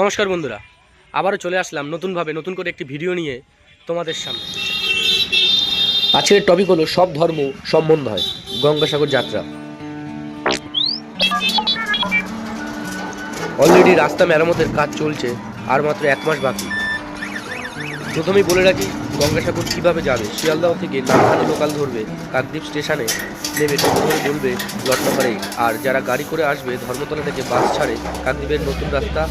নমস্কার বন্ধুরা, আবারও চলে আসলাম নতুনভাবে নতুন করে একটি ভিডিও নিয়ে তোমাদের সামনে। আজকের টপিক হলো সব ধর্ম সম্বন্ধ হয় গঙ্গাসাগর যাত্রা। অলরেডি রাস্তা মেরামতের কাজ চলছে, আর মাত্র এক মাস বাকি। প্রথমেই বলে রাখি গঙ্গাসাগর কীভাবে যাবে? শিয়ালদাহ থেকে লালখানি লোকাল ধরবে কাকদ্বীপ স্টেশনে নেমে টোটো বলবে লট নাম্বার এইট। আর যারা গাড়ি করে আসবে ধর্মতলা থেকে বাস ছাড়ে কাকদ্বীপের নতুন রাস্তা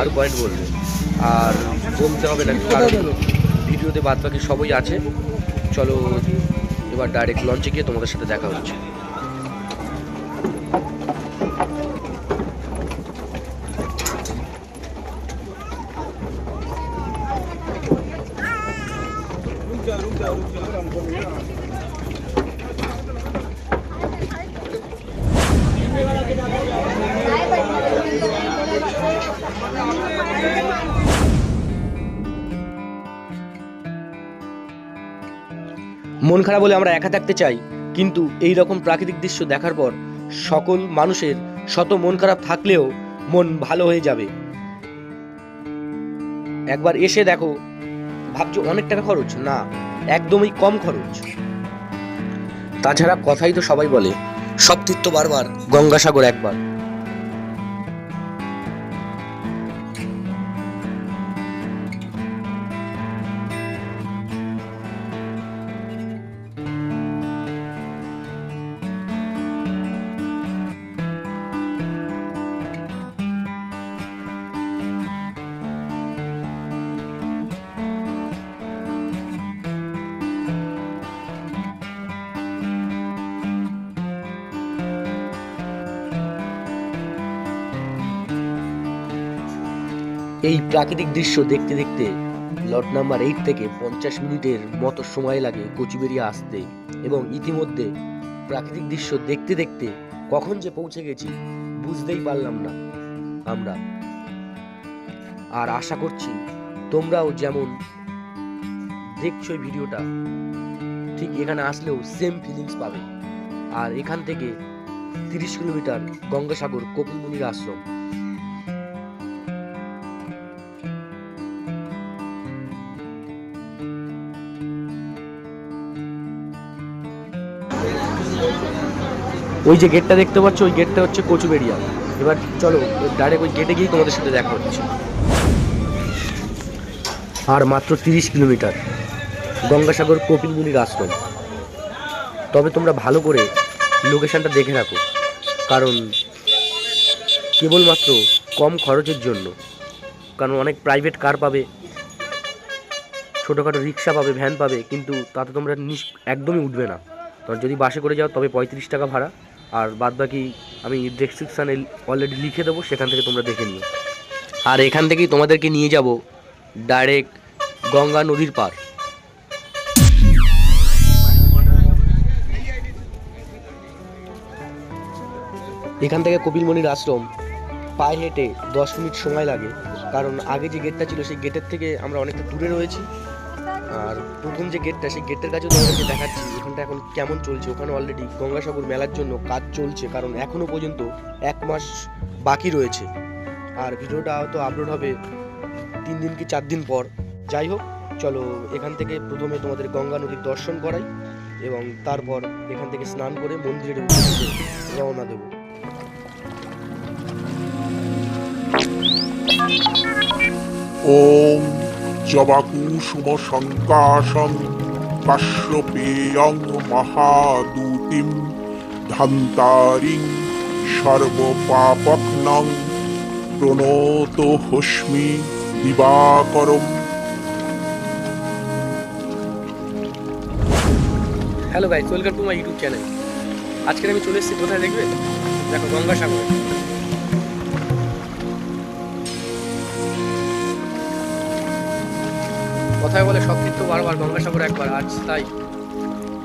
আর পয়েন্ট বলবে। আর বলতে হবে না কারণ ভিডিওতে বাদ বাকি সবই আছে। চলো এবার ডাইরেক্ট লঞ্চে গিয়ে তোমাদের সাথে দেখা হচ্ছে। মন খারাপ বলে আমরা একা থাকতে চাই, কিন্তু এই রকম প্রাকৃতিক দৃশ্য দেখার পর সকল মানুষের শত মন খারাপ থাকলেও মন ভালো হয়ে যাবে। একবার এসে দেখো, ভাবছ অনেক টাকা খরচ? না, একদমই কম খরচ। তাছাড়া কথাই তো সবাই বলে, সব তীর্থ বারবার গঙ্গাসাগর একবার। এই প্রাকৃতিক দৃশ্য দেখতে দেখতে লট নাম্বার এইট থেকে পঞ্চাশ মিনিটের মতো সময় লাগে কচুবেরিয়া আসতে এবং ইতিমধ্যে প্রাকৃতিক দৃশ্য দেখতে দেখতে কখন যে পৌঁছে গেছি বুঝতেই পারলাম না আমরা। আর আশা করছি তোমরাও যেমন দেখছ ভিডিওটা, ঠিক এখানে আসলেও সেম ফিলিংস পাবে। আর এখান থেকে তিরিশ কিলোমিটার গঙ্গাসাগর কপিলমুনির আশ্রম। ওই যে গেটটা দেখতে পাচ্ছ, ওই গেটটা হচ্ছে কচুবেড়িয়া। এবার চলো ডাইরেক্ট ওই গেটে গিয়ে তোমাদের সাথে দেখা হচ্ছে। আর মাত্র তিরিশ কিলোমিটার, গঙ্গাসাগর কপিলমুনির আশ্রম। তবে তোমরা ভালো করে লোকেশনটা দেখে রাখো, কারণ কেবলমাত্র কম খরচের জন্য, কারণ অনেক প্রাইভেট কার পাবে, ছোটোখাটো রিক্সা পাবে ভ্যান পাবে, কিন্তু তাতে তোমরা একদমই উঠবে না। তো যদি বাসে করে যাও, তবে পঁয়ত্রিশ টাকা ভাড়া। আর বাদ বাকি আমি ডেসক্রিপশানে অলরেডি লিখে দেবো, সেখান থেকে তোমরা দেখে নিও। আর এখান থেকেই তোমাদেরকে নিয়ে যাব ডাইরেক্ট গঙ্গা নদীর পার এখান থেকে কপিলমণির আশ্রম। পায়ে হেঁটে দশ মিনিট সময় লাগে। কারণ আগে যে গেটটা ছিল, সেই গেটের থেকে আমরা অনেকটা দূরে রয়েছি। আর প্রথম যে গেটটা সেই গেটের কাছেও তোমাদেরকে দেখাচ্ছি ওখানটা এখন কেমন চলছে? ওখানে অলরেডি গঙ্গাসাগর মেলার জন্য কাজ চলছে, কারণ এখনও পর্যন্ত এক মাস বাকি রয়েছে। আর ভিডিওটা হয়তো আপলোড হবে তিন দিন কি চার দিন পর। যাই হোক, চলো এখান থেকে প্রথমে তোমাদের গঙ্গা নদীর দর্শন করাই এবং তারপর এখান থেকে স্নান করে মন্দিরের উদ্দেশ্যে রওনা দেবো। জবাকুসুমশঙ্কাশং কাশ্যপেয়ং মহাদূতিম ধান্তারিং সর্বপাপগ্নং প্রণত হস্মি দিবাকরম। হ্যালো ভাই welcome to my YouTube channel. আজকে আমি চলে এসেছি, কোথায় দেখবে? দেখো গঙ্গাসাগরে। কথায় বলে সব তীর্থ বারবার গঙ্গাসাগর একবার, আজ তাই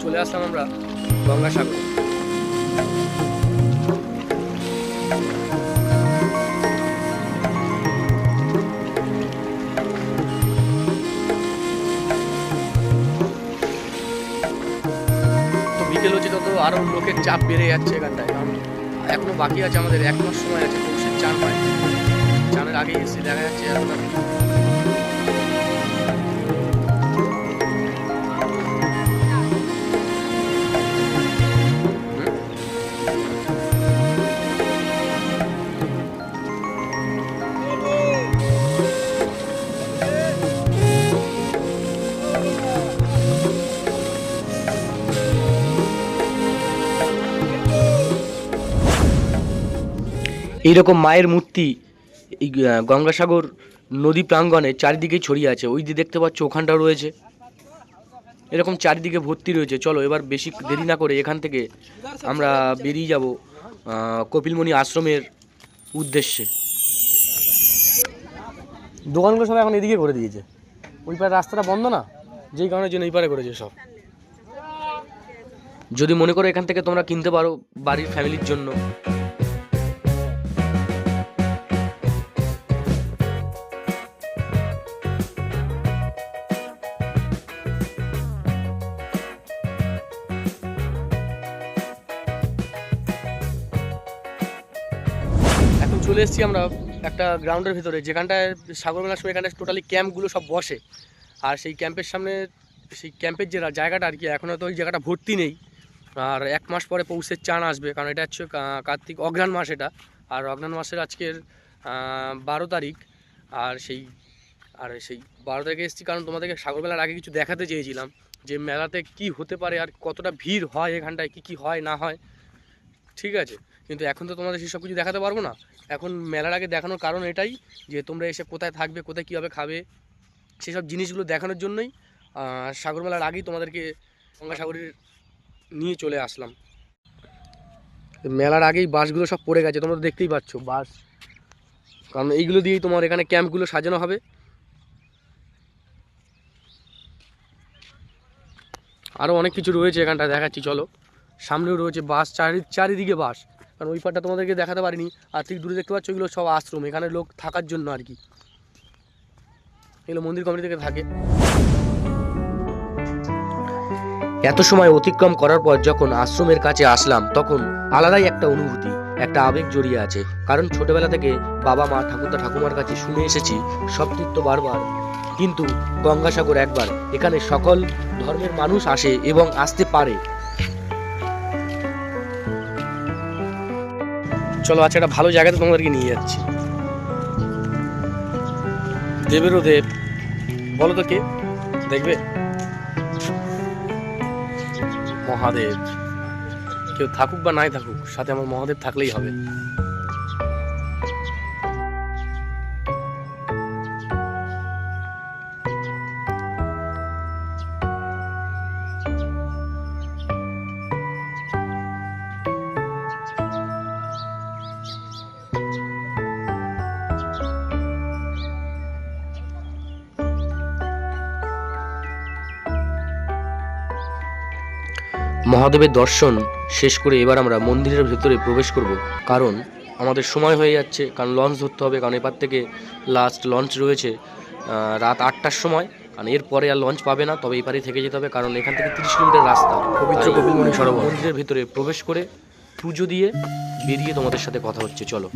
চলে আসলাম আমরা গঙ্গাসাগর। বিকেল হচ্ছে তত লোকের চাপ বেড়ে যাচ্ছে এখানটায়। কারণ এখনও বাকি আছে আমাদের, এক মাস সময় আছে, পৌষের চান পায়। চানের আগে এসে দেখা যাচ্ছে এখন এইরকম মায়ের মূর্তি এই গঙ্গাসাগর নদী প্রাঙ্গণে চারিদিকে ছড়িয়ে আছে। ওই যে দেখতে পাচ্ছ ওখানটাও রয়েছে। এরকম চারিদিকে ভর্তি রয়েছে। চলো এবার বেশি দেরি না করে এখান থেকে আমরা বেরিয়ে যাব কপিলমণি আশ্রমের উদ্দেশ্যে। দোকানগুলো সব এখন এদিকে করে দিয়েছে। ওই পারে রাস্তাটা বন্ধ না? যেই কারণের জন্য এই পারে করেছে সব। যদি মনে করো এখান থেকে তোমরা কিনতে পারো বাড়ির ফ্যামিলির জন্য। চলে এসেছি আমরা একটা গ্রাউন্ডের ভিতরে। যেখানটায় সাগর মেলার সময় এখানটায় টোটালি ক্যাম্পগুলো সব বসে। আর সেই ক্যাম্পের সামনে, সেই ক্যাম্পের যে জায়গাটা আর কি, এখন তো ওই জায়গাটা ভর্তি নেই। আর এক মাস পরে পৌষের চান আসবে, কারণ এটা হচ্ছে কার্তিক, অঘ্রাণ মাস এটা। আর অঘ্রাণ মাসের আজকের বারো তারিখ। আর সেই আর সেই বারো তারিখে এসেছি কারণ তোমাদেরকে সাগর মেলার আগে কিছু দেখাতে চেয়েছিলাম। যে মেলাতে কি হতে পারে আর কতটা ভিড় হয় এখানটায়, কি কি হয়, না হয়। ঠিক আছে, কিন্তু এখন তো তোমাদের সেসব কিছু দেখাতে পারব না। এখন মেলার আগে দেখানোর কারণ এটাই যে তোমরা এসে কোথায় থাকবে, কোথায় কীভাবে খাবে, সেসব জিনিসগুলো দেখানোর জন্যই সাগর মেলার আগেই তোমাদেরকে গঙ্গাসাগরের নিয়ে চলে আসলাম। মেলার আগেই বাসগুলো সব পড়ে গেছে, তোমরা দেখতেই পাচ্ছ বাস। কারণ এইগুলো দিয়েই তোমার এখানে ক্যাম্পগুলো সাজানো হবে। আরও অনেক কিছু রয়েছে এখানটা দেখাচ্ছি, চলো। সামনেও রয়েছে বাস, চারি চারিদিকে বাস। কারণ ওই পারটা তোমাদেরকে দেখাতে পারিনি। আর ঠিক দূরে দেখতে পাচ্ছ এগুলো সব আশ্রম। এখানে লোক থাকার জন্য আর কি। এগুলো মন্দির কমিটি থেকে থাকে। এত সময় অতিক্রম করার পর যখন আশ্রমের কাছে আসলাম, তখন আলাদাই একটা অনুভূতি, একটা আবেগ জড়িয়ে আছে। কারণ ছোটবেলা থেকে বাবা মা, ঠাকুরদা, ঠাকুমার কাছে শুনে এসেছি, সব তীর্থ বারবার। কিন্তু গঙ্গাসাগর একবার এখানে সকল ধর্মের মানুষ আসে এবং আসতে পারে। চলো আচ্ছা একটা ভালো জায়গাতে তোমাদেরকে নিয়ে যাচ্ছি। দেবেরও দেব। বলো তো কে? দেখবে? মহাদেব। কেউ থাকুক বা নাই থাকুক, সাথে আমার মহাদেব থাকলেই হবে। মহাদেবের দর্শন শেষ করে এবার আমরা মন্দিরের ভেতরে প্রবেশ করব। কারণ আমাদের সময় হয়ে যাচ্ছে কারণ লঞ্চ ধরতে হবে কারণ এপার থেকে লাস্ট লঞ্চ রয়েছে রাত আটটার সময়। কারণ এরপরে আর লঞ্চ পাবে না তবে এপারে থেকে যেতে হবে কারণ এখান থেকে তিরিশ কিলোমিটার রাস্তা। পবিত্র সরোবর। মন্দিরের ভেতরে প্রবেশ করে পুজো দিয়ে বেরিয়ে তোমাদের সাথে কথা হচ্ছে চলো।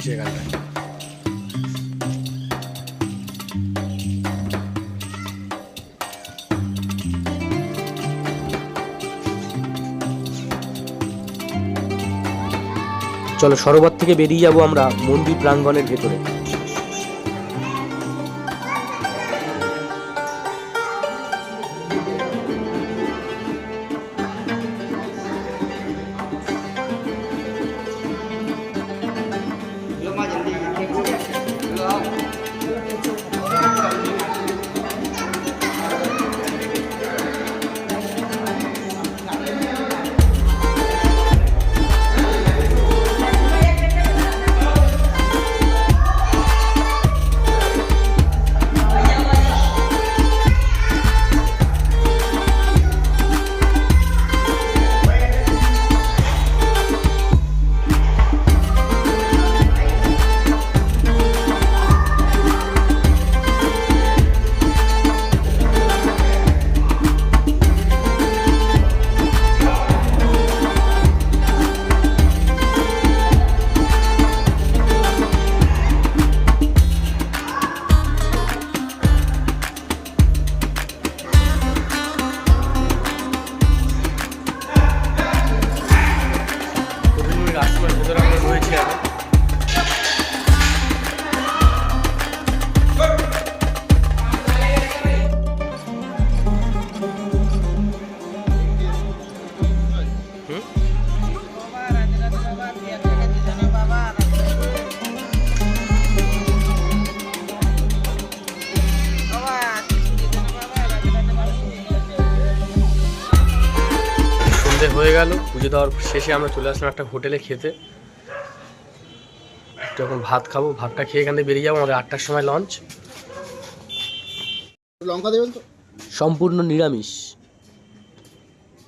Llegar. অনেক চলো সরোবর থেকে বেরিয়ে যাব আমরা মন্দির প্রাঙ্গণের ভেতরে গেল পুজো দেওয়ার শেষে আমরা চলে আসলাম একটা হোটেলে খেতে। যখন ভাত খাব ভাতটা খেয়ে এখান থেকে বেরিয়ে যাব আমাদের আটটার সময় লঞ্চ লঙ্কা দেবেন তো? সম্পূর্ণ নিরামিষ।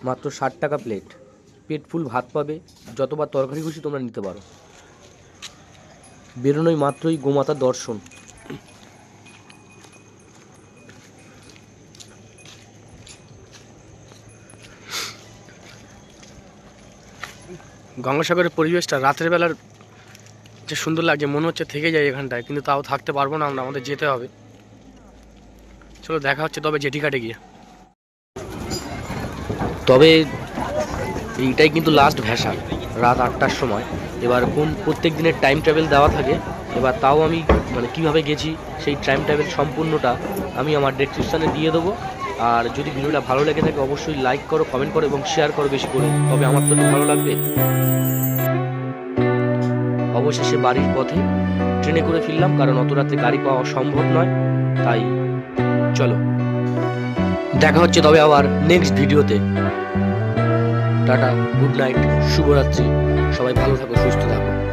মাত্র ষাট টাকা প্লেট পেট ফুল ভাত পাবে যতবার তরকারি খুশি তোমরা নিতে পারো। বেরোনোই মাত্রই গোমাতা দর্শন। গঙ্গাসাগরের পরিবেশটা রাতের বেলার যে সুন্দর লাগছে, মনে হচ্ছে থেকে যায় এখানটায়, কিন্তু তাও থাকতে পারব না আমরা, আমাদের যেতে হবে। চলো দেখা হচ্ছে তবে জেটি কাটে গিয়ে। তবে এইটাই কিন্তু লাস্ট ভ্যাসা রাত আটটার সময়। এবার কোন প্রত্যেক দিনের টাইম ট্রাভেল দেওয়া থাকে, এবার তাও আমি মানে কীভাবে গেছি, সেই টাইম ট্রাভেল সম্পূর্ণটা আমি আমার ডেসক্রিপশানে দিয়ে দেবো। আর যদি ভিডিওটা ভালো লেগে থাকে, অবশ্যই লাইক করো কমেন্ট করো এবং শেয়ার করো বেশি করে। তবে আমার তো ভালো লাগবে। অবশেষে বাড়ির পথে ট্রেনে করে ফিরলাম, কারণ অত রাতে গাড়ি পাওয়া সম্ভব নয়। তাই চলো। দেখা হচ্ছে তবে আবার নেক্সট ভিডিওতে। টাটা গুড নাইট শুভরাত্রি। সবাই ভালো থাকো, সুস্থ থাকো।